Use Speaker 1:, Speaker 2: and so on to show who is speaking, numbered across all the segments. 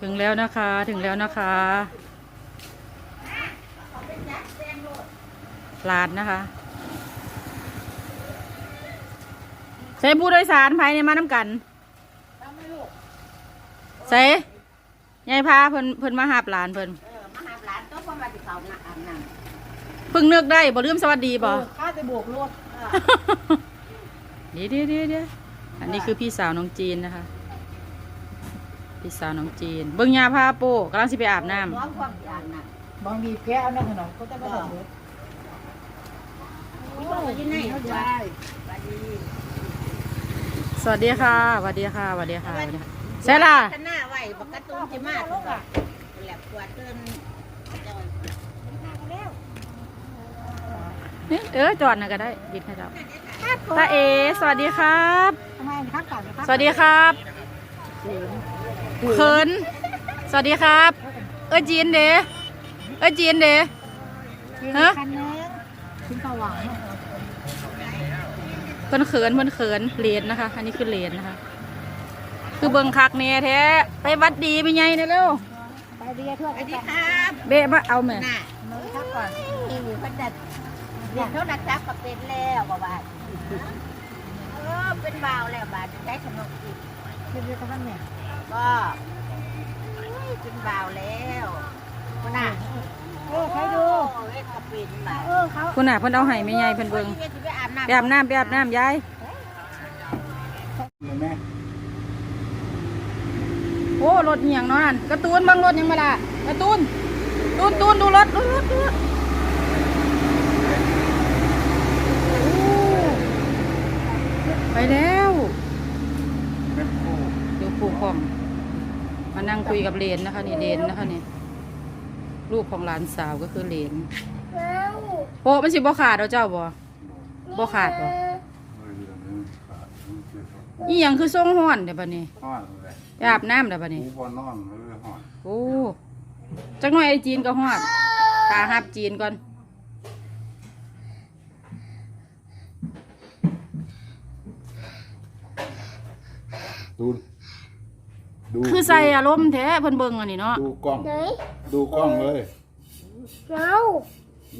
Speaker 1: ถึงแล้วนะคะถึงแล้วนะคะลานนะคะใส่ผู้โดยสารภายในมาน้ำกันใส่ยายพาเพิ่นเพิ่นมาหาบหลานเพิ่น
Speaker 2: เออมาหาหลานตัวคนมาที่เขาหน้าอาบน้
Speaker 1: เพิ่งนึกได้บ่ลืมสวัสดีำบ่
Speaker 2: ข้าจะบวกรถ
Speaker 1: เดี๋ยวเดี๋ยวเดี๋ยวเดี๋ยวอันนี้คือพี่สาวน้องจีนนะคะ พี่สาวน้องจีน เบิ่งยาพาโปกำลังสิไปอาบน้ำ
Speaker 2: น้องความอยากน่ะ
Speaker 3: บางทีแกเอาในขนมก็จะไม่ได้เลย
Speaker 2: โอ้ยยี่ไหนเขาจะไปดี
Speaker 1: สวัสดีค่ะสวัสดีค่ะสวัสดีค่ะสวัสดีค่ะใช่ล่ะ
Speaker 2: ข้างหน้าไหวปกติจะมาทุกอะแหลบกวาดเดินจอย
Speaker 1: นี่เออจอดนะก็ได้บิดให้เราตาเอ สวัสดีครับ
Speaker 3: ทำไมข้างก่อนนะครับ
Speaker 1: สวัสดีครับ เขิน สวัสดีครับ เอ้ยจีนเด้เอ้ยจีนเด้ฮะ
Speaker 3: คันนึงชิ้นสว่าง
Speaker 1: เพิ่นเขินเพิ่นเขินเลนนะคะ อันนี้คือเลนนะคะ คือเบิ่งคักแน่แท้ไปวัดดีไปไงเนี่ยเร็ว
Speaker 3: ไปเรียทั่ว
Speaker 2: ส
Speaker 3: ไป
Speaker 2: วัสดี
Speaker 3: กัน
Speaker 2: ครับ
Speaker 1: เบะมาเอาแม่
Speaker 2: น่ะ
Speaker 3: มือข้างก่อน
Speaker 2: นี่มีพันดัดเรียนโทรศัพท์ก็เป็นแล้วบ่บาดเออเป็นบ่าวแล้วบาดใช้ขนมอีก
Speaker 3: เรียกกันเนี่ย
Speaker 2: ก็เป็นบ่าวแล้วคนน่ะ
Speaker 3: เออใครดู
Speaker 2: โอ้ยก็เป็นบ่าว
Speaker 3: เออเขา
Speaker 1: คุณน่ะเพิ่นเอาให้แม่ใหญ่เพิ่นเบิ่ง
Speaker 2: ไปอาบน้ำ
Speaker 1: ไปอาบน้ำไปอาบน้ำยาย
Speaker 3: เห็นไหม
Speaker 1: โอ้รถเหียงเนาะนั่นการ์ตูนเบางรถยังมาละการ์ตูนตูนตูนดูรถดูรถดูรถโอ้ไปแล้วเดี๋ยวปู่ของ มานั่งคุยกับเลนนะคะนี่เลนนะคะนี่ลูกของหลานสาวก็คือเลนโปะมันสิบ่ขาดเอาเจ้าบ่บ่ขาดบ่อีหยังคือทรงห้อนเดี๋ยวบัดนี้
Speaker 4: ห้อนเลย
Speaker 1: ไปอาบน้ำเดี๋ยวบัดนี้
Speaker 4: หูบอนอนเลยห้อน
Speaker 1: โอ้จักหน่อยไอ้จีนก็ฮอดตาหับจีนก่อน
Speaker 4: ดู ดู
Speaker 1: คือใส่อารมณ์แท้เพิ่นเบิ่งอันนี้เนาะ
Speaker 4: ดูกล้องดูกล้องเลย
Speaker 3: เรา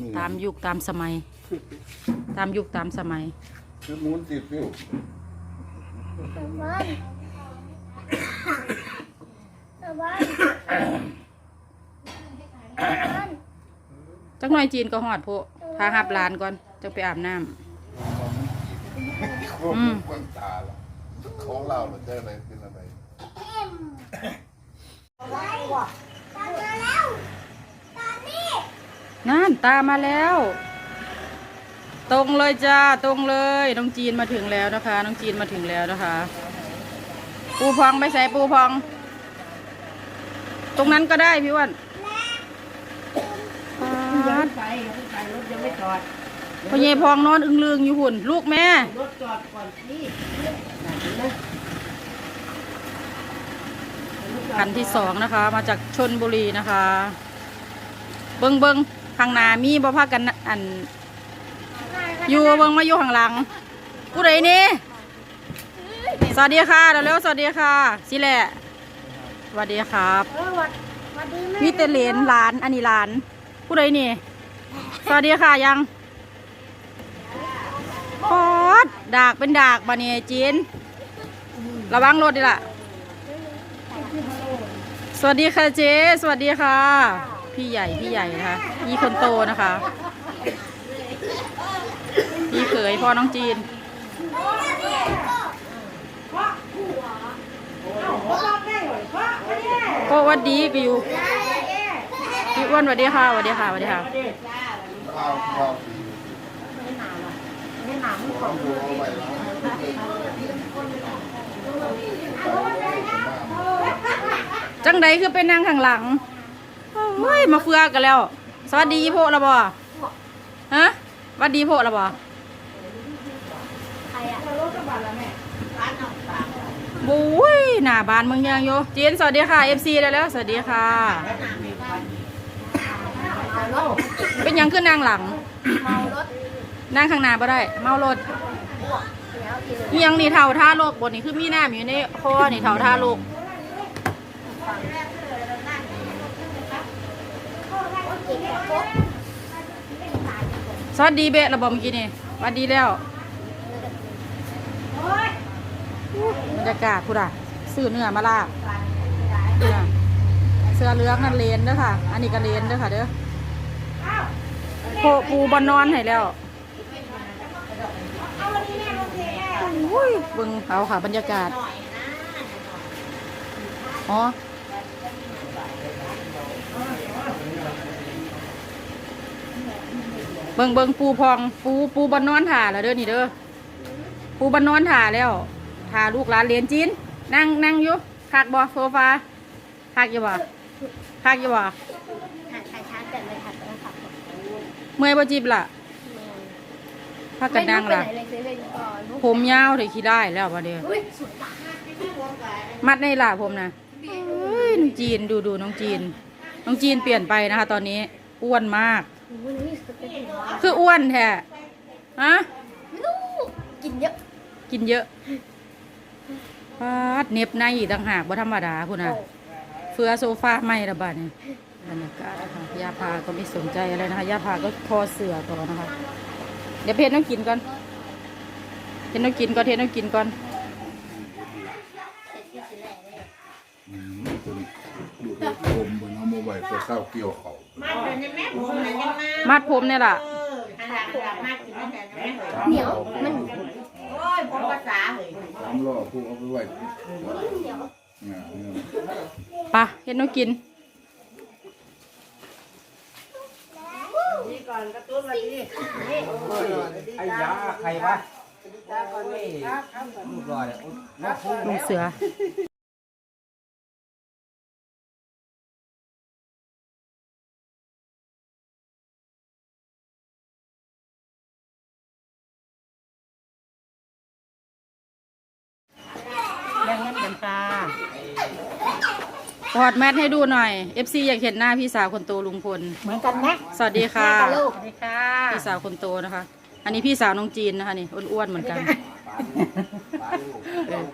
Speaker 4: นี่
Speaker 1: ตามยุคตามสมัย ตามยุคตามสมัย
Speaker 4: คือหมุนติดฟิว
Speaker 3: สบายสบาย
Speaker 1: จักหน่อยจีนก็ฮอดโพะพาหับหลานก่อนจักไปอาบน้ำ
Speaker 4: ควบ
Speaker 1: อืม
Speaker 4: ควนตาละของเราเราจะอะไรเป็นอะไร
Speaker 1: นั่นตามมาแล้ว ตรงเลยจ้าตรงเลยน้องจีนมาถึงแล้วนะคะน้องจีนมาถึงแล้วนะคะ ปูพองไปใส่ปูพอง ตรงนั้นก็ได้พี่อ้วันปาด
Speaker 2: ไปไปรถยังไม่จอด
Speaker 1: พ่อเยพองนอนอึ้งลืงอยู่หุ่น ลูกแม่
Speaker 2: รถจอดก่อนนี่
Speaker 1: คันที่สองนะคะ มาจากชนบุรีนะคะ เบิงเบิงข้างหน้ามีบ่พากันอันอยู่เบิงมาอยู่ข้างหลังผู้ใดนี่สวัสดีค่ะเร็วๆสวัสดีค่ะสิแหละสวัสดีครับ
Speaker 3: วัดวัดดีแม่
Speaker 1: มีแต่เหลนหลานอันนี้หลาน ผู้ใดนี่สวัสดีค่ะยังปอดดากเป็นดากบานี่จีนระวังรถดิล่ะ สวัสดีค่ะเจ๊สวัสดีค่ะ พี่ใหญ่พี่ใหญ่นะคะพี่คนโตนะคะ พี่เขยพ่อน้องจีนโอ้หวัดดีกูอยู่พี่อ้วนสวัสดีค่ะสวัสดีค่ะสวัสดีค่ะ
Speaker 4: ข้าวข้าว
Speaker 3: ไม่หนาวไม่
Speaker 4: ของดูเอาไว้แล้ว
Speaker 1: จังใดคือไปนั่งข้างหลังเฮ้ยมาเฟือกันแล้ว สวัสดีโพละบ่ฮะสวัสดีโพละบ่
Speaker 3: ใครอะ
Speaker 1: บุ้ยหน้าบานเมืองยังอยู่จีนสวัสดีค่ะ FC ได้แล้ว สวัสดีค่ะ เป็นยังขึ้นนางหลังนั่งข้างหน้าบ่ได้ เมารถยังนี่เท่าท่าโลกบนนี่คือมีหน้ำอยู่ในคอนี่เท่าท่าโลก
Speaker 2: เก่งแบบโป๊ะ
Speaker 1: ซอสดีเบะระบอเมื่อกี้นี่หวัดดีแล้วบรรยากาศพูดอะซื้อเนื้อมาลาบเสื้อเลืองนั่นเลนเด้อค่ะ อันนี้ก็เลนเด้อค่ะเด้อโพปูบอนนอนให้แล้วอุ้ยเบิ่งเอาค่ะบรรยากาศ อ๋อ เบิ่งเบิ่งปูพองปูปูบอนนอนถ่าแล้วเด้อนี่เด้อปูบอนนอนถ่าแล้วถ่าลูกหลานเรียนจีนนั่งนั่งอยู่คักบ่โซฟาคักอยู่บ่คักอยู่บ่
Speaker 2: หัดชายช้าแต่เลยหัดต้องขับ
Speaker 1: เมื่อยบ่จิบล่ะพักกันนั่งล่ะ
Speaker 2: ไม่รู้ไปไหนเลยเซเว่นก่อน
Speaker 1: ผมยาวเลยขี้ได้แล้วบ่เด้อ
Speaker 2: อุ้ยสุดตา
Speaker 1: มัดในล่ะผมนะเอ้ยน้องจีนดูดูน้องจีน น้องจีนเปลี่ยนไปนะคะ ตอนนี้อ้วนมาก
Speaker 2: อุ้ยนี่สุดเป็นหัว
Speaker 1: คืออ้วนแท้ฮะ
Speaker 2: ไม่รู้กินเยอะ
Speaker 1: กินเยอะปาดเหน็บในอีกต่างหากบ่ธรรมดาคุณน่ะเฟือโซฟาไม่ระบาดนี่บรรยากาศนะคะยาพาก็ไม่สนใจอะไรนะคะยาพาก็ทอเสือต่อนะคะ เดี๋ยวเพชรต้องกินก่อนเพชรต้องกินก่อนเพชรต้องกินก่อน
Speaker 4: อืมเป็นดูดผมบนเอาโมบายจะเข้าเกี่ยวเขา
Speaker 2: มาเดินยังแม่ผมเดินยังมา
Speaker 1: มัดผมเนี่ยล่ะ
Speaker 2: ขนาดขนาดมากกินตั้งแต่ยังแม่
Speaker 4: สามล้อผู้
Speaker 2: โอ้ยผมภาษาเลย
Speaker 4: สามล้อผู้เอาไปไว้งานเนี่ย
Speaker 1: ไปะเพชรต้องกิน
Speaker 5: ไอ้ยาใครวะลูกรอดน้ำพุ
Speaker 1: ลุงเสือ
Speaker 2: ค่ะ
Speaker 1: ถอดแมสให้ดูหน่อย FC อยากเห็นหน้าพี่สาวคนโตลุงพล
Speaker 2: เหมือนกันนะ
Speaker 1: สวัสดีค่ะ
Speaker 2: ลูกสวัสดีค่ะ
Speaker 1: พี่สาวคนโตนะคะ อันนี้พี่สาวน้องจีนนะคะนี่อ้วนๆเหมือนกันเออ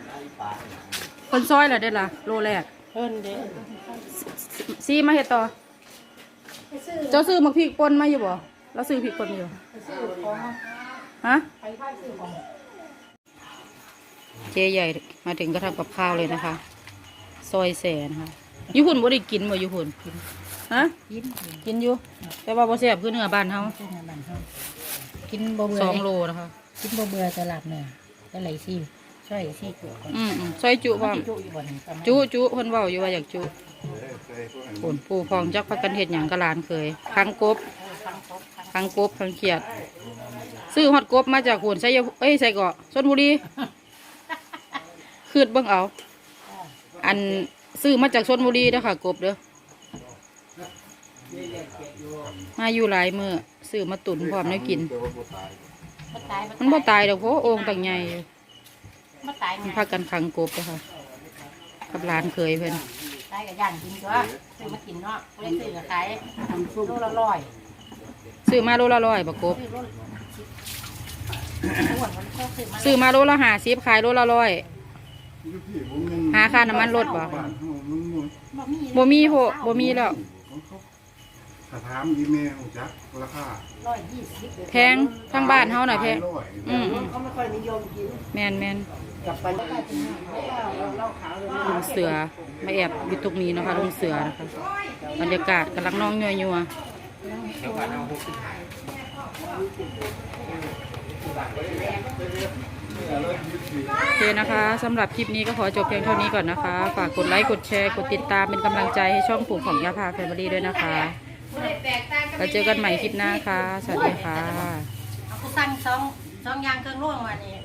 Speaker 1: คนซอยเหรอได้อล่ะโลแรก
Speaker 2: เพิ่นเด้
Speaker 1: ซีมาเฮ็ดต่อ เจ้าซื้อมักพริกป่นมาอยู่บ่เราซื้อพริกป่นมาอยู่ ฮะ เจ๊ใหญ่มาถึงก็ทำกับข้าวเลยนะคะ ซอยแสนค่ะอยูหุ่นบ่ได้กินบ่อยูหุ่นฮะ
Speaker 2: กิน
Speaker 1: กินอยู่ แต่ว่าบ่แซ่บคือเนื้อบ้านเฮา
Speaker 2: กินบ่เบื่อ
Speaker 1: สองโลนะคะ
Speaker 2: กินบ่เบื่อตลาดเนี่ยก็ไหลซี่ช่วยซี่จุก่อน
Speaker 1: อืมอืมซอยจุพร้อม
Speaker 2: จุอยู่บ่นี่
Speaker 1: จุจุเพิ่นเว้าอยู่ว่าอยากจุผลปูพองจักพักกันเฮ็ดหยังกะหลานเคยคังกบคังกบคังเขียด ซื้อฮอดกบมาจากโหนไสยเอ้ยไสเกาะชลบุรี คืดเบิ่งเอา อันซื้อมาจากชลบุรีเด้อค่ะกบเด้อมาอยู่หลายมื้อซื้อมาตุนพร้อมได้กิน
Speaker 4: แต่ว่าบ่ตาย
Speaker 2: มันตาย
Speaker 1: มันบ่ตายดอกเพราะโอ่งต่างใหญ่อยู่
Speaker 2: มันตาย
Speaker 1: มัน
Speaker 2: ไง
Speaker 1: พากันคังกบเด้อค่ะกับหลานเคยเพิ่น
Speaker 2: ตายกับย่างกินตัวซื้อมากินเนาะไม่ได้ซื้อกับขายโลละร้อย
Speaker 1: ซื้อมาโลละร้อยบักกบ
Speaker 2: ซื้อโลละอ้วนมันก็ซื้อมา
Speaker 1: ซื้อมาโลละห้าสิบขายโลละร้อย
Speaker 4: อยู่ที่ผมยัง
Speaker 1: หาค่าน้ำมันรถบ่
Speaker 4: บ้านเฮามันมี
Speaker 1: บ่มีโหบ่มีแล้ว
Speaker 4: ของเขาถ้าถามอีเมลจักราคา
Speaker 2: ร้อยยี่สิบ
Speaker 1: แพงทั้งบ้านเฮาหน่อยแพง
Speaker 4: ร้อย
Speaker 1: อืมอืม
Speaker 2: เขาไม่ค่อยนิยมกิน
Speaker 1: แมนแมน
Speaker 2: กับปัน
Speaker 1: ลุงเสือมาแอบอยู่ตรงนี้นะคะลุงเสือนะคะบรรยากาศกำลังน้องยัวยัว โอเคนะคะสำหรับคลิปนี้ก็ขอจบเพียงเท่านี้ก่อนนะคะ ฝากกดไลค์กดแชร์กดติดตามเป็นกำลังใจให้ช่องปู่ของยาพาแฟมิลี่ด้วยนะคะแล้วเจอกันใหม่คลิปหน้าค่ะ สวัสดีค่ะ
Speaker 2: เอากูสั่งสองสองอยางเครื่องร่วงวันนี้